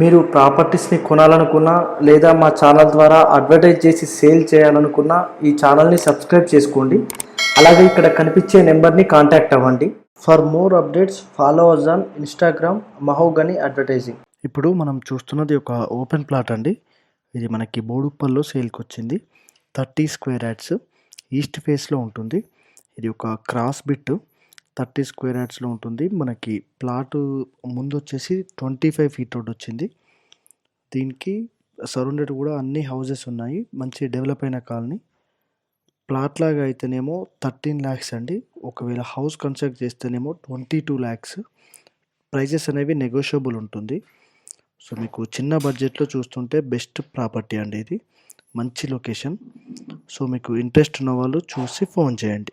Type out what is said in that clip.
మీరు ప్రాపర్టీస్ని కొనాలనుకున్నా లేదా మా ఛానల్ ద్వారా అడ్వర్టైజ్ చేసి సేల్ చేయాలనుకున్నా ఈ ఛానల్ని సబ్స్క్రైబ్ చేసుకోండి. అలాగే ఇక్కడ కనిపించే నెంబర్ని కాంటాక్ట్ అవ్వండి. For more updates follow us on Instagram Mahogany advertising. ఇప్పుడు మనం చూస్తున్నది ఒక ఓపెన్ ప్లాట్ అండి. ఇది మనకి బోడుప్పల్లో సేల్కి వచ్చింది. థర్టీ స్క్వేర్ యాడ్స్ ఈస్ట్ ఫేస్లో ఉంటుంది. ఇది ఒక క్రాస్ బిట్ థర్టీ స్క్వేర్ యాడ్స్లో ఉంటుంది. మనకి ప్లాట్ ముందు వచ్చేసి ట్వంటీ ఫైవ్ ఫీట్ రోడ్ వచ్చింది దీనికి సరౌండెడ్ కూడా అన్ని హౌజెస్ ఉన్నాయి. మంచి డెవలప్ అయిన కాలనీ. ప్లాట్ లాగా అయితేనేమో థర్టీన్ ల్యాక్స్ అండి. ఒకవేళ హౌస్ కన్స్ట్రక్ట్ చేస్తేనేమో ట్వంటీ టూ ల్యాక్స్. ప్రైజెస్ అనేవి నెగోషియబుల్ ఉంటుంది. సో మీకు చిన్న బడ్జెట్లో చూస్తుంటే బెస్ట్ ప్రాపర్టీ అండి ఇది. మంచి లొకేషన్. సో మీకు ఇంట్రెస్ట్ ఉన్న వాళ్ళు చూసి ఫోన్ చేయండి.